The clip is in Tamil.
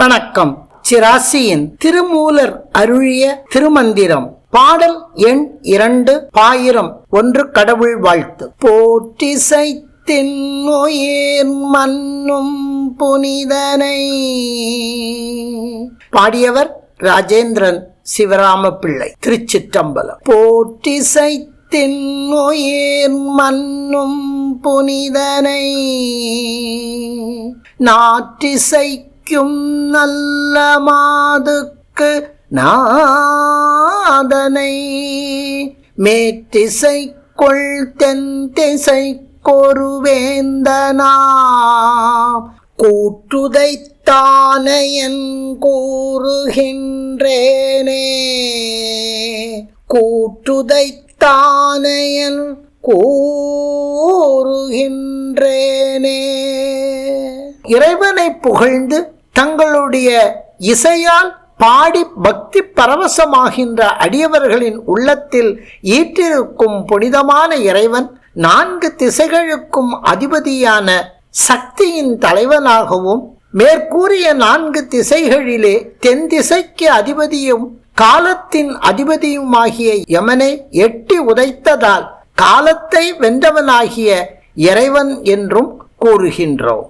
வணக்கம். சிராசியின் திருமூலர் அருளிய திருமந்திரம். பாடல் எண் இரண்டு பாயிரம் ஒன்று கடவுள் வாழ்த்து. போற்றிசை மன்னும் புனிதனை. பாடியவர் ராஜேந்திரன் சிவராம பிள்ளை திருச்சிற்றம்பலம். போற்றிசை தென்னுயிர் மன்னும் புனிதனை. நிற்கும் நல்ல மாதுக்கு நாதனை. மேற்றிசை கொள் தென் திசை கொருவேந்தனா கூற்றுதைத்தானையன் கூறுகின்றேனே கூற்றுதைத்தானையன் கூறுகின்றேனே. இறைவனை புகழ்ந்து தங்களுடைய இசையால் பாடி பக்தி பரவசமாகின்ற அடியவர்களின் உள்ளத்தில் ஈற்றிருக்கும் புனிதமான இறைவன் நான்கு திசைகளுக்கும் அதிபதியான சக்தியின் தலைவனாகவும் மேற்கூறிய நான்கு திசைகளிலே தென் திசைக்கு அதிபதியும் காலத்தின் அதிபதியுமாகிய யமனை எட்டி உதைத்ததால் காலத்தை வென்றவனாகிய இறைவன் என்றும் கூறுகின்றோம்.